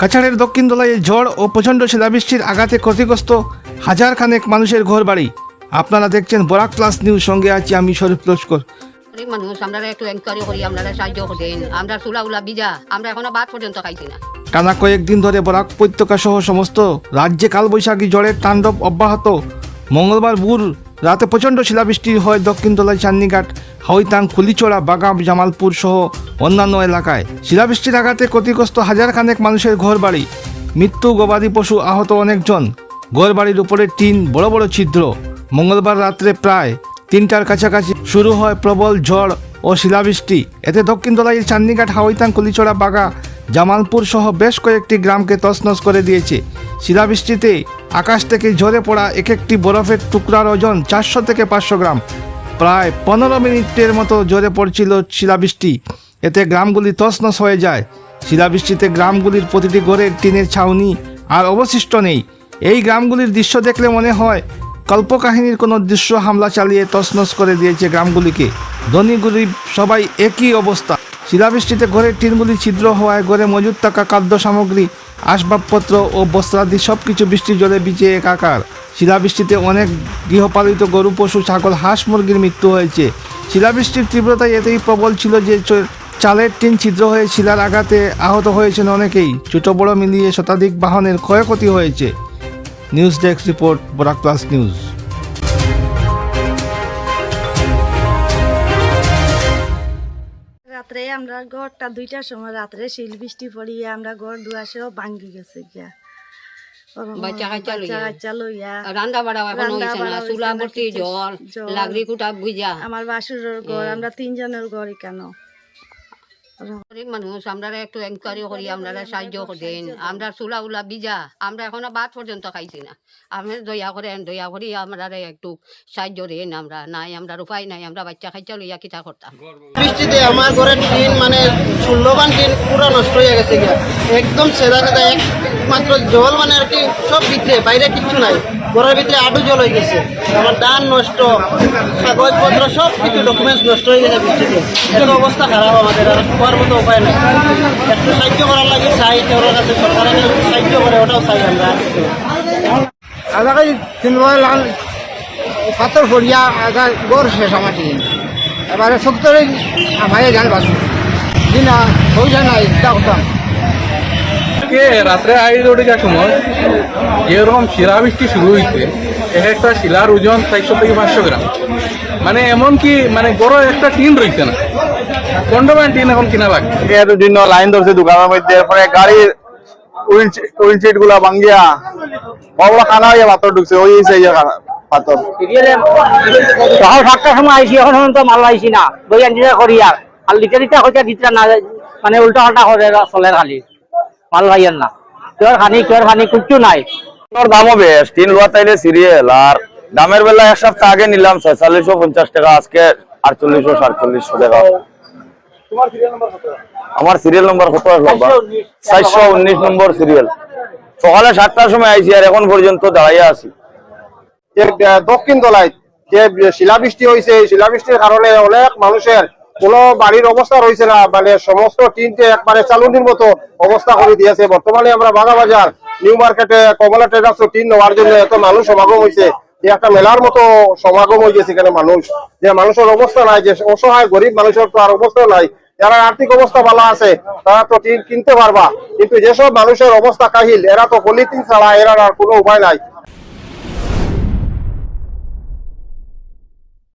কাছাড়ের দক্ষিণ দোলায় ঝড় ও প্রচণ্ড শিলাবৃষ্টির আঘাতে ক্ষতিগ্রস্ত হাজার খানেক মানুষের ঘর বাড়ি আপনারা দেখছেন বরাক প্লাস নিউজ সঙ্গে আছি আমি শরীফ লস্কর। গরিব মানুষ আমরা একটু এনকোয়ারি করি আমরা সাহায্য করেন আমরা চুলা উলা বিজা আমরা এখনও বাদ পর্যন্ত খাইছি না। টানা কয়েকদিন ধরে বরাক উপত্যকা সহ সমস্ত রাজ্যে কালবৈশাখী ঝড়ের তাণ্ডব অব্যাহত। মঙ্গলবার ভোর রাতে প্রচণ্ড শিলাবৃষ্টি হয় দক্ষিণ দোলায় চান্নিঘাট হাওইতাং খুলিচোড়া বাগাম, জামালপুর সহ অন্যান্য এলাকায়। শিলাবৃষ্টির আঘাতে ক্ষতিগ্রস্ত হাজার খানেক মানুষের ঘর বাড়ি মৃত্যু গবাদি পশু আহত অনেকজন। ঘর বাড়ির উপরে টিন, বড় বড় ছিদ্র। মঙ্গলবার রাত্রে প্রায় তিনটার কাছাকাছি শুরু হয় প্রবল ঝড় ও শিলাবৃষ্টি। এতে দক্ষিণ দোলাইয়ের চান্নিঘাট হাওইতাং কুলিচড়া, বাগা, জামালপুর সহ বেশ কয়েকটি গ্রামকে তছনছ করে দিয়েছে। শিলাবৃষ্টিতে আকাশ থেকে ঝরে পড়া এক একটি বরফের টুকরার ওজন চারশো থেকে পাঁচশো গ্রাম। প্রায় পনেরো মিনিটের মতো জোরে পড়ছিল শিলাবৃষ্টি। এতে গ্রামগুলি তছনছ হয়ে যায়। শিলাবৃষ্টিতে গ্রামগুলির প্রতিটি ঘরের টিনের ছাউনি আর অবশিষ্ট নেই। এই গ্রামগুলির দৃশ্য দেখলে মনে হয় কল্পকাহিনীর কোনো দৃশ্য হামলা চালিয়ে তছনছ করে দিয়েছে গ্রামগুলিকে। ধনী গরিব সবাই একই অবস্থা। শিলাবৃষ্টিতে ঘরের টিনগুলি ছিদ্র হওয়ায় ঘরে মজুদ থাকা খাদ্য সামগ্রী আসবাবপত্র ও বস্ত্রাদি সব কিছু বৃষ্টির জলে ভিজে একাকার। শিলাবৃষ্টিতে অনেক গৃহপালিত গরু, পশু, ছাগল, হাঁস, মুরগির মৃত্যু হয়েছে। শিলাবৃষ্টির তীব্রতা এতেই প্রবল ছিল যে চালের টিন ছিদ্র হয়ে শিলার আঘাতে আহত হয়েছেন অনেকেই। ছোট, বড় মিলিয়ে শতাধিক বাহনের ক্ষয়ক্ষতি হয়েছে। News desk report, Barak plus news. রাত্রে আমরা ঘরটা দুইটার সময় রাত্রে শিল বৃষ্টি পড়িয়ে আমরা ঘর দুয়াশেও ভাঙ্গি গেছে গিয়া। আমার বাসুরের ঘর আমরা তিনজনের ঘরই কেন? গরিব মানুষ আমরা একটু এনকোয়ারি করি আমরা সাহায্য করেন আমরা চুলা উলা বিজা আমরা এখনও বাদ পর্যন্ত খাইছি না। আপনি দয়া করেন দয়া করি আমরা একটু সাহায্য দেন আমরা নাই আমরা উপায় নাই। আমরা বাচ্চা খাইচা লইয়া কিতা করতাম বৃষ্টিতে আমার ঘরের টিন মানে ষোলোবান টিন পুরো নষ্ট হয়ে গেছে গিয়া। একদম সেদা সেদা একমাত্র জল মানে আর কি সব ভিতরে বাইরে কিচ্ছু নাই। ঘরের ভিতরে আটু জল হয়ে গেছে। আমার ধান নষ্ট কাগজপত্র সব কিছু ডকুমেন্টস নষ্ট হয়ে গেছে বৃষ্টিতে। এত অবস্থা খারাপ আমাদের আর হওয়ার মতো উপায় নাই। একটু সাহায্য করার লাগে চাই ওর কাছে সরকারের সাহায্য করে ওটাও চাই আমরা তিনবার লাল পাথর আগা গড় শেষ আমার দিন এবারে সত্তরে আমায় জান বাসু দিনা হইছে নাই তা করতাম রাত্রে আইল যাওয়ার সময় যেরকম শিলাবৃষ্টি শুরু হইছে এক একটা শিলার ওজন চারশো থেকে পাঁচশো গ্রাম। মানে এমন কি মানে বড় একটা টিন রইছে না। কন্ডোম্যান টিন এখন কিনা বাকি। এতদিন লাইন ধরছে দোকানের মধ্যে এরপরে গাড়িরগুলা ভাঙ্গিয়া বড় বড় খানা হইয়া পাথর ঢুকছে ওই সেই পাথর। সকাল সাতটার সময় আইসি এখন তো মাল আইসি না। বই আনজিটা করিয়া আর। লিটা লিটা হইতে দিতে না মানে উল্টা পাল্টা করে চলে খালি। মাল ভাইয়ের না। তোর খানি তোর খানি কিচ্ছু নাই। ওর দামও বেশ তিন লোয়া তাইলে সিরিয়াল আর দামের বেলা এক সপ্তাহ আগে নিলাম ছয়চল্লিশশো পঞ্চাশ টাকা আজকে আটচল্লিশশো সাতচল্লিশশো টাকা। আমার সিরিয়াল নম্বর কত চারশো উনিশ নম্বর সিরিয়াল সকালে সাতটার সময় আইছি আর এখন পর্যন্ত দাঁড়াইয়া আছি। দক্ষিণ তলায় যে শিলাবৃষ্টি হয়েছে শিলাবৃষ্টির কারণে অনেক মানুষের কোনো বাড়ির অবস্থা রয়েছে না মানে সমস্ত টিনটে একবারে চালুনির মতো অবস্থা করে দিয়েছে। বর্তমানে আমরা বাগা বাজার নিউ মার্কেটে কমলা ট্রেডার্স টিন নেওয়ার জন্য এত মানুষ সমাগম হয়েছে যে একটা মেলার মতো সমাগম হয়ে গেছে এখানে মানুষ। যে মানুষের অবস্থা নাই, যে অসহায় গরিব মানুষের তো আর অবস্থা নাই। যারা আর্থিক অবস্থা ভালো আছে, তারা তো টিন কিনতে পারবা। কিন্তু যেসব মানুষের অবস্থা কাহিল, এরা তো পলিথিন ছাড়া এরা আর কোনো উপায় নাই।